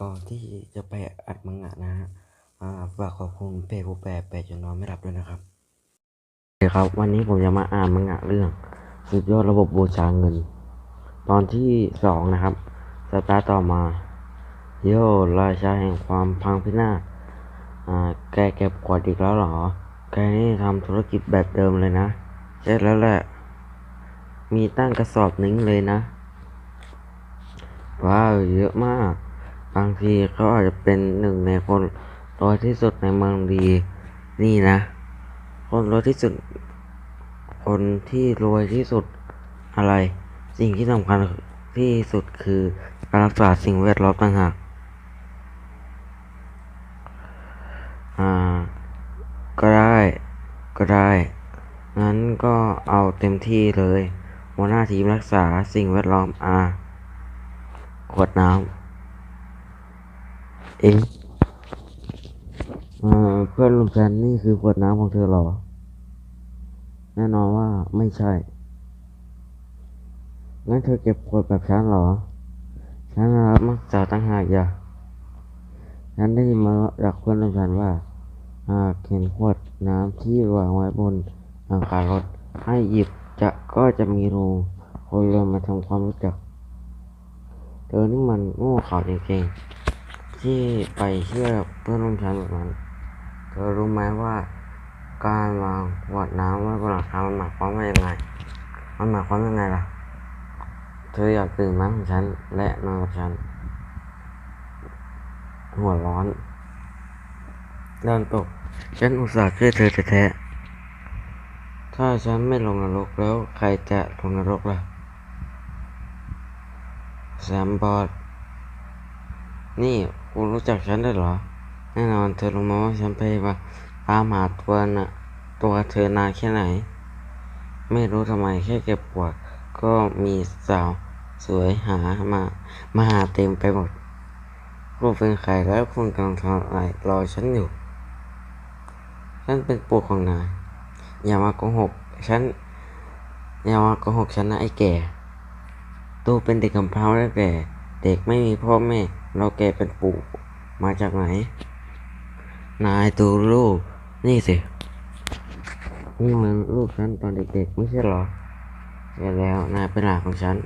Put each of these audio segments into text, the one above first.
ก่อนที่จะไปอัดมังงะนะฮะอ่าฝากขอบคุณเพจผู้แปลแปลจนนอนไม่หลับด้วยนะครับโอเคครับวันนี้ผมจะมาอ่านมังงะเรื่อง สุดยอดระบบบูชาเงิน ตอนที่สองนะครับสตาร์ต่อมา โยราชาแห่งความพังพินาศอ่าแกเก็บกวาดอีกแล้วเหรอ แกนี่ทำธุรกิจแบบเดิมเลยนะใช่แล้วแหละ มีตั้งกระสอบหนึ่งเลยนะ ว้าว เยอะมาก บางทีเขาอาจจะเป็นหนึ่งในคนรวยที่สุดในเมืองดีนี่นะ คนรวยที่สุด คนที่รวยที่สุดอะไร สิ่งที่สำคัญที่สุดคือการรักษาสิ่งแวดล้อมต่างหากอ่า ก็ได้ ก็ได้ งั้นก็เอาเต็มที่เลยหัวหน้าทีมรักษาสิ่งแวดล้อมอาขวดน้ำ เอ๊ะเพื่อนลุงแซนนี่คือขวดน้ำของเธอหรอ แน่นอนว่าไม่ใช่ งั้นเธอเก็บขวดแบบฉันหรอ ฉันรับมักษาตั้งหากอย่าฉันได้ยินมาจากเพื่อนลุงแซนว่าหากเห็นขวดน้ำที่วางไว้บนหลังคารถให้หยิบจะก็จะมีรูคนเรือมาทำความรู้จัก เธอนี่มันโง่เขลาจริงๆ ที่ไปเชื่อเพื่อนร่วมชั้นแบบนั้น เธอรู้ไหมว่าการวางขวดน้ำไว้บนหลังคามันหมายความว่ายังไง มันหมายความยังไงล่ะ เธออยากตื่นมาของฉันและนอนกับฉัน หัวร้อนเริ่มตก ฉันอุตส่าห์ช่วยเธอแท้ๆถ้าฉันไม่ลงนรกแล้วใครจะลงนรกล่ะแซมบอดนี่ คุณรู้จักฉันได้เหรอ แน่นอนเธอรู้มาว่าฉันไปว่าตามหาตัวน่ะตัวเธอนานแค่ไหน ไม่รู้ทำไมแค่เก็บปวด ก็มีสาวสวยหามามาหาเต็มไปหมดคุณเป็นใครแล้วคุณกำลังทำอะไรรอฉันอยู่ ฉันเป็นปู่ของนาย อย่ามาโกหกฉัน อย่ามาโกหกฉันนะไอ้แก่ตูเป็นเด็กกำพร้าแล้วแต่เด็กไม่มีพ่อแม่ เราแกเป็นปู่มาจากไหน นายตูลูกนี่สินี่มันลูกฉันตอนเด็กๆ ไม่ใช่เหรอใช่แล้วนายเป็นหลานของฉัน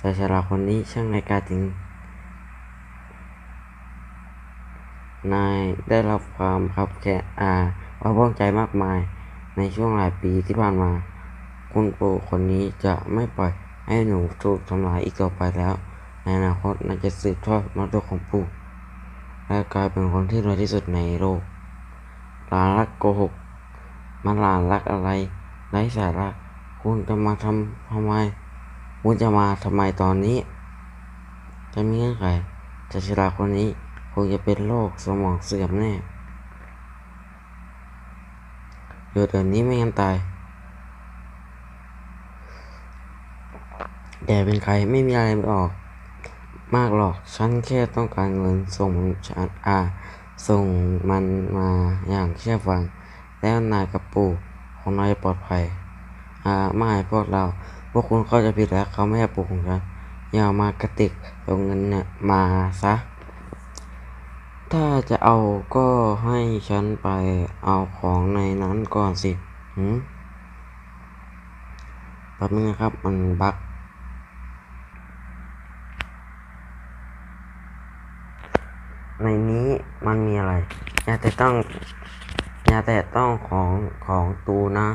ชายชราคนนี้ช่างในการจริง นายได้รับความขับแค่อาว่าพ้องใจมากมายในช่วงหลายปีที่ผ่านมา คุณปู่คนนี้จะไม่ปล่อยให้หนูถูกทำลายอีกต่อไปแล้ว ในอนาคตนายจะสืบทอดมรดกของปู่และกลายเป็นคนที่รวยที่สุดในโลกลาลักโกหก มันลาลักอะไรไร้สาระคุณจะมาทำทำไม คุณจะมาทำไมตอนนี้ จะมีเงื่อนไขจะชราคนนี้คงจะเป็นโรคสมองเสื่อมแน่หยุดเดี๋ยวนี้ไม่งั้นตายแกเป็นใครไม่มีอะไรไม่ออก มากหรอก ฉันแค่ต้องการเงินส่งฉันอ่า ส่งมันมาอย่างเชื่อฟัง แล้วนายกับปู่ของนายปลอดภัย อ่า ไม่พวกเรา พวกคุณเข้าใจผิดแล้วเขาไม่ให้ปู่ของฉัน อย่ามากระติกเอาเงินเนี่ยมาซะ ถ้าจะเอาก็ให้ฉันไปเอาของในนั้นก่อนสิหืมแป๊บนึงนะครับ มันบั๊ก ในนี้มันมีอะไร อย่าแต่ต้อง อย่าแต่ต้องของของตูนะ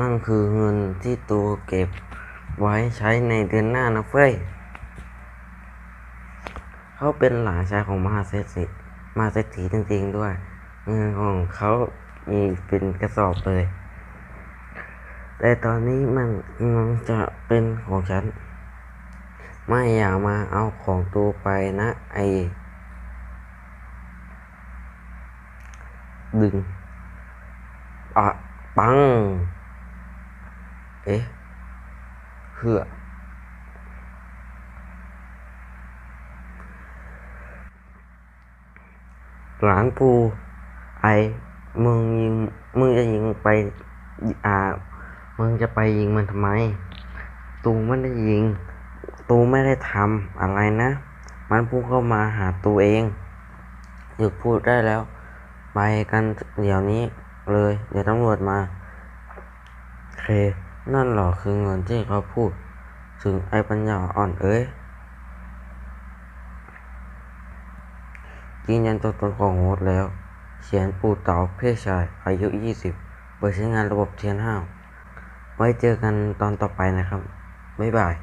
นั่นคือเงินที่ตูเก็บไว้ใช้ในเดือนหน้านะเฟ้ย เขาเป็นหลานชายของมหาเศรษฐีมหาเศรษฐีจริงๆด้วย เงินของเขามีเป็นกระสอบเลย แต่ตอนนี้มันมันจะเป็นของฉัน ไม่อย่ามาเอาของตูไปนะไอ ดึง อะ ปัง เอ๊ะเพื่อหลานปูไอมึงยิงมึงจะยิงไป อ่า มึงจะไปยิงมันทำไม ตูไม่ได้ยิง ตูไม่ได้ทำอะไรนะ มันพุ่งเข้ามาหาตัวเองหยุดพูดได้แล้ว ไปกันเดี๋ยวนี้เลย เดี๋ยวตำรวจมาเค นั่นเหรอคือเงินที่เขาพูด ถึงไอ้ปัญญาอ่อนเอ้ยยืนยันตัวตนของโฮสต์แล้ว เขียนปู่เต๋าเพศชาย อายุ 20เปิดใช้งานระบบเทียนห้าวไว้เจอกันตอนต่อไปนะครับ บ๊ายบาย